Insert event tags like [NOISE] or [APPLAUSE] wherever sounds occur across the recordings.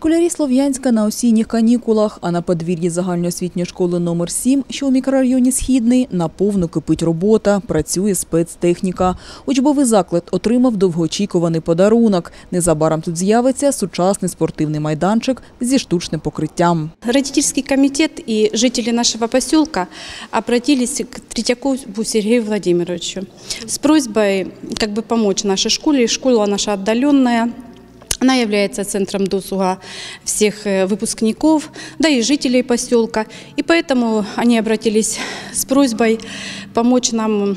Школярі Слов'янська на осінніх канікулах, а на подвір'ї загальноосвітньої школи номер 7, що у мікрорайоні Східний, наповну кипить робота, працює спецтехніка. Учбовий заклад отримав довгоочікуваний подарунок. Незабаром тут з'явиться сучасний спортивний майданчик зі штучним покриттям. Родительский комитет и жители нашего поселка обратились к Третьякову Сергею Владимировичу с просьбой как бы помочь нашей школе. Школа наша отдаленная. Она является центром досуга всех э, выпускников, да и жителей поселка. И поэтому они обратились с просьбой помочь нам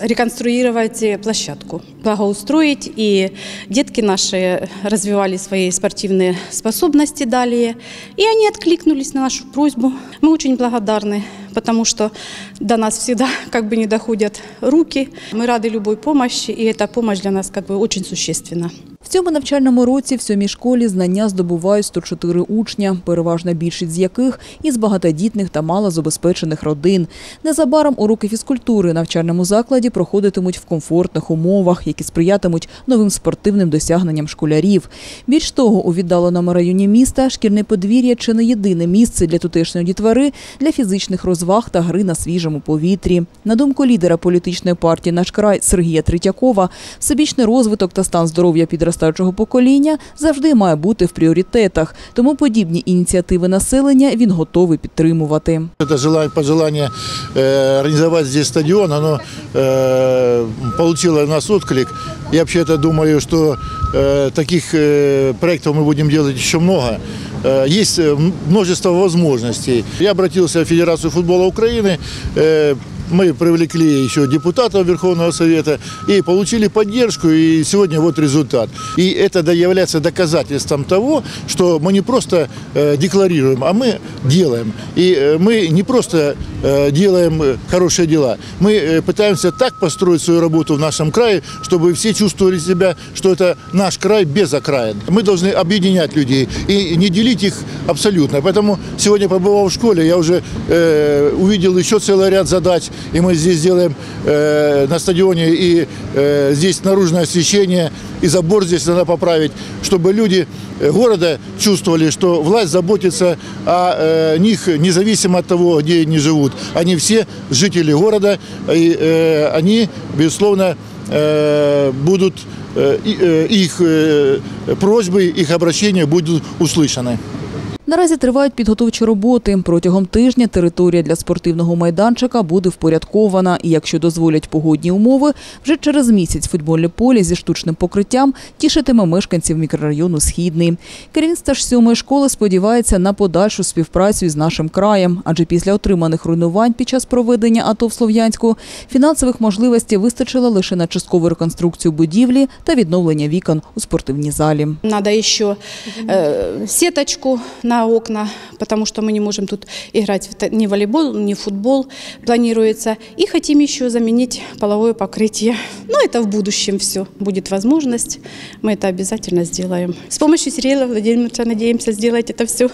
реконструировать э, площадку, благоустроить, и детки наши развивали свои спортивные способности далее, и они откликнулись на нашу просьбу. Мы очень благодарны, потому что до нас всегда [LAUGHS] как бы не доходят руки. Мы рады любой помощи, и эта помощь для нас как бы очень существенна. В цьому навчальному році в сьомій школі знання здобувають 104 учня, переважна більшість з яких із багатодітних та малозабезпечених родин. Незабаром уроки фізкультури навчальному закладі проходитимуть в комфортних умовах, які сприятимуть новим спортивним досягненням школярів. Більш того, у віддаленому районі міста шкільне подвір'я чи не єдине місце для тутешньої дітвори для фізичних розваг та гри на свіжому повітрі. На думку лідера політичної партії «Наш край» Сергія Третьякова, всебічний розвиток та стан здоров'я підростаючого покоління завжди має бути в пріоритетах. Тому подібні ініціативи населення він готовий підтримувати. Это желание, пожелание э, организовать здесь стадион, оно э, получило у нас отклик. Я вообще-то думаю, что э, таких э, проектов мы будем делать еще много. Э, есть э, м- множество возможностей. Я обратился в Федерацию футбола Украины. Мы привлекли еще депутатов Верховного Совета и получили поддержку, и сегодня вот результат. И это является доказательством того, что мы не просто э, декларируем, а мы делаем. И э, мы не просто э, делаем хорошие дела, мы пытаемся так построить свою работу в нашем крае, чтобы все чувствовали себя, что это наш край без окраин. Мы должны объединять людей и не делить их абсолютно. Поэтому сегодня, побывав в школе, я уже увидел еще целый ряд задач, и мы здесь делаем э, на стадионе и э, здесь наружное освещение, и забор здесь надо поправить, чтобы люди э, города чувствовали, что власть заботится о э, них независимо от того, где они живут. Они все жители города, и э, они, безусловно, э, будут, э, э, их просьбы, их обращения будут услышаны. Наразі тривають підготовчі роботи. Протягом тижня територія для спортивного майданчика буде впорядкована. І якщо дозволять погодні умови, вже через місяць футбольне поле зі штучним покриттям тішитиме мешканців мікрорайону Східний. Керівництво ж сьомої школи сподівається на подальшу співпрацю із нашим краєм, адже після отриманих руйнувань під час проведення АТО в Слов'янську фінансових можливостей вистачило лише на часткову реконструкцію будівлі та відновлення вікон у спортивній залі. Надо еще э, сеточку на окна, потому что мы не можем тут играть в та- ни в волейбол, ни в футбол планируется. И хотим еще заменить половое покрытие. Но это в будущем все. Будет возможность, мы это обязательно сделаем. С помощью Сергея Владимировича надеемся сделать это все.